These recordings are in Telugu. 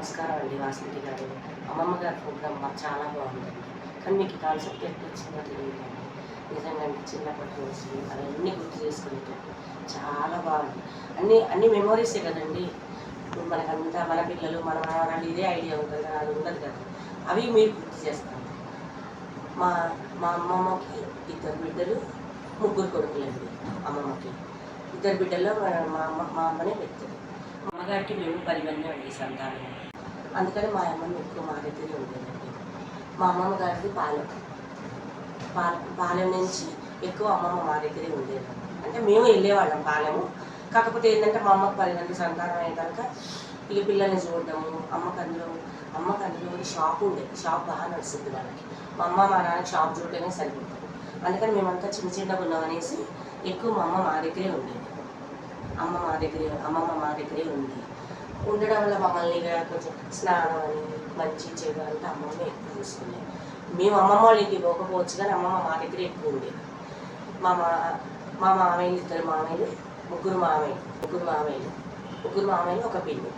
నమస్కారం అండి వాసంతి గారు. అమ్మమ్మ గారి ప్రోగ్రామ్ మాకు చాలా బాగుందండి. కానీ మీకు కాన్సెప్ట్ ఎట్లా వచ్చిందో తెలియదండి. నిజంగా అండి చిన్నప్పటి నుంచి అవన్నీ గుర్తు చేసుకునేటట్టు చాలా బాగుంది. అన్ని అన్ని మెమోరీసే కదండి. ఇప్పుడు మనకంతా మన పిల్లలు మన మనవరాలు ఇదే ఐడియా ఉంటుంది కదా అది ఉండదు కదా. అవి మీరు గుర్తు చేస్తాను మా మా అమ్మమ్మకి ఇద్దరు బిడ్డలు ముగ్గురు కొడుకులండి అమ్మమ్మకి. ఇద్దరు బిడ్డల్లో మా మా అమ్మ మా అమ్మనే పెద్దది. అమ్మగారికి మేము పది మంది అండి సంతానం. అందుకని మా అమ్మని ఎక్కువ మా దగ్గరే ఉండేదండి. మా అమ్మమ్మ గారిది పాలెం. పాలెం నుంచి ఎక్కువ అమ్మమ్మ మా దగ్గరే ఉండేది. అంటే మేము వెళ్ళేవాళ్ళం పాలెము కాకపోతే ఏంటంటే మా అమ్మకి పది మంది సంతానం అయ్యేదాక కనుక ఇక పిల్లల్ని చూడడము అమ్మకి అందులో అమ్మకి అందులో షాప్ ఉండేది షాప్ బాగా నడుస్తుంది వాళ్ళకి. మా అమ్మ మా నాన్న షాప్ చూడటమే సరిపోతుంది. అందుకని మేమంతా చిన్న చిన్నగా ఉన్నాం అనేసి ఎక్కువ మా అమ్మ మా దగ్గరే ఉండేది. అమ్మ మా దగ్గరే అమ్మమ్మ మా దగ్గరే ఉంది ఉండడం వల్ల మమ్మల్ని కొంచెం స్నానం అని మంచి చెడు అంతా అమ్మమ్మ ఎక్కువ చూసుకునే మేము అమ్మమ్మ వాళ్ళ ఇంటికి పోకపోవచ్చు కానీ అమ్మమ్మ మా దగ్గర ఎక్కువ ఉండేది మా మా మా మామయ్యలు ఇద్దరు మామయ్యలు ముగ్గురు మామయ్యలు ముగ్గురు మామయ్యలు ముగ్గురు మామయ్యలు ఒక పిల్లి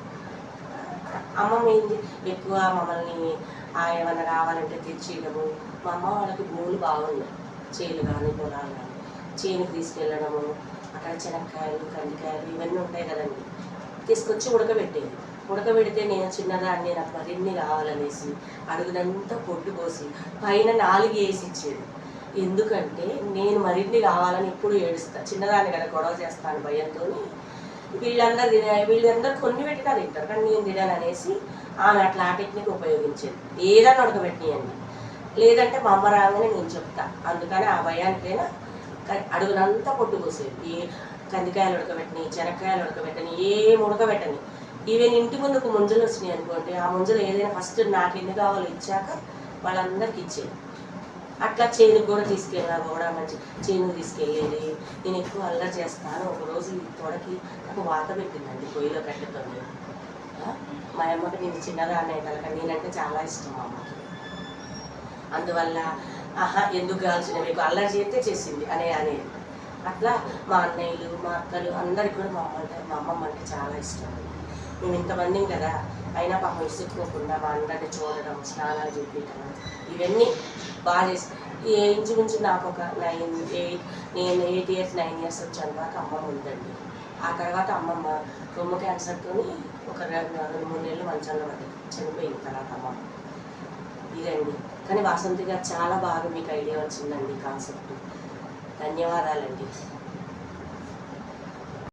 అమ్మమ్మ ఏంది? ఎక్కువ మమ్మల్ని ఆ ఏమన్నా రావాలంటే తెచ్చేయడము. మా అమ్మ వాళ్ళకి భూములు బాగున్నాయి. చేలు కానీ పొలాలు కానీ. చేనుకి తీసుకెళ్ళడము. అక్కడ శనక్కాయలు కందికాయలు ఇవన్నీ ఉంటాయి కదండి. తీసుకొచ్చి ఉడకబెట్టేది. ఉడకబెడితే నేను చిన్నదాన్ని నాకు మరిన్ని కావాలనేసి అడుగునంతా పొట్టు పోసి పైన నాలుగు వేసి ఇచ్చేది. ఎందుకంటే నేను మరిన్ని కావాలని ఎప్పుడు ఏడుస్తా. చిన్నదాన్ని కదా గొడవ చేస్తాను భయంతో వీళ్ళందరూ తినే వీళ్ళందరూ కొన్ని పెట్టినా తింటారు. కానీ నేను తినాను అనేసి ఆమె అట్లా ఆ టెక్నిక్ ఉపయోగించేది. ఏదన్నా ఉడకబెట్టినాయండి లేదంటే మా అమ్మ రాగానే నేను చెప్తా. అందుకని ఆ భయానికైనా అడుగునంతా పొట్టు పోసేది. కందికాయలు ఉడకబెట్టని చెనక్కాయలు ఉడకబెట్టని ఏం ఉడకబెట్టని. ఈవెన్ ఇంటి ముందుకు ముంజలు వచ్చినాయి అనుకోండి ఆ ముంజలు ఏదైనా ఫస్ట్ నాకు ఎన్ని కావాలో ఇచ్చాక వాళ్ళందరికి ఇచ్చేది అట్లా చేనుకు కూడా తీసుకెళ్ళా కూడా మంచి చేనుకు తీసుకెళ్ళేది. నేను ఎక్కువ అల్లరి చేస్తాను. ఒకరోజు ఈ తొడకి నాకు వాత పెట్టిందండి పొయ్యిలో కట్టెతోని మా అమ్మకి నేను చిన్నదాన్ని కనుక నేనంటే చాలా ఇష్టం మా అమ్మకి. అందువల్ల ఆహా ఎందుకు కావాల్సిన మీకు అల్లరి చేస్తే చేసింది. అనే అనేది అట్లా మా అన్నయ్యలు మా అక్కలు అందరికి కూడా మా అమ్మ మా అమ్మమ్మ అంటే చాలా ఇష్టం. మేము ఇంతమందిం కదా అయినా పాపం ఇసుక్కోకుండా మా అందరిని చూడడం స్నానాలు చూపించడం ఇవన్నీ బాగా చేసి ఈ ఇంచుమించు నాకు ఒక నైన్ ఎయిట్ నేను ఎయిట్ ఇయర్స్ నైన్ ఇయర్స్ వచ్చాను దాకా అమ్మమ్మ ఉందండి. ఆ తర్వాత అమ్మమ్మ రొమ్ము క్యాన్సర్తో ఒక రెండు మూడు నెలలు మంచంలో పడ్డది. చనిపోయింది తర్వాత అమ్మమ్మ. ఇదండి. కానీ వాసంతి గారు చాలా బాగా మీకు ఐడియా వచ్చిందండి కాన్సెప్ట్. ధన్యవాదాలండి.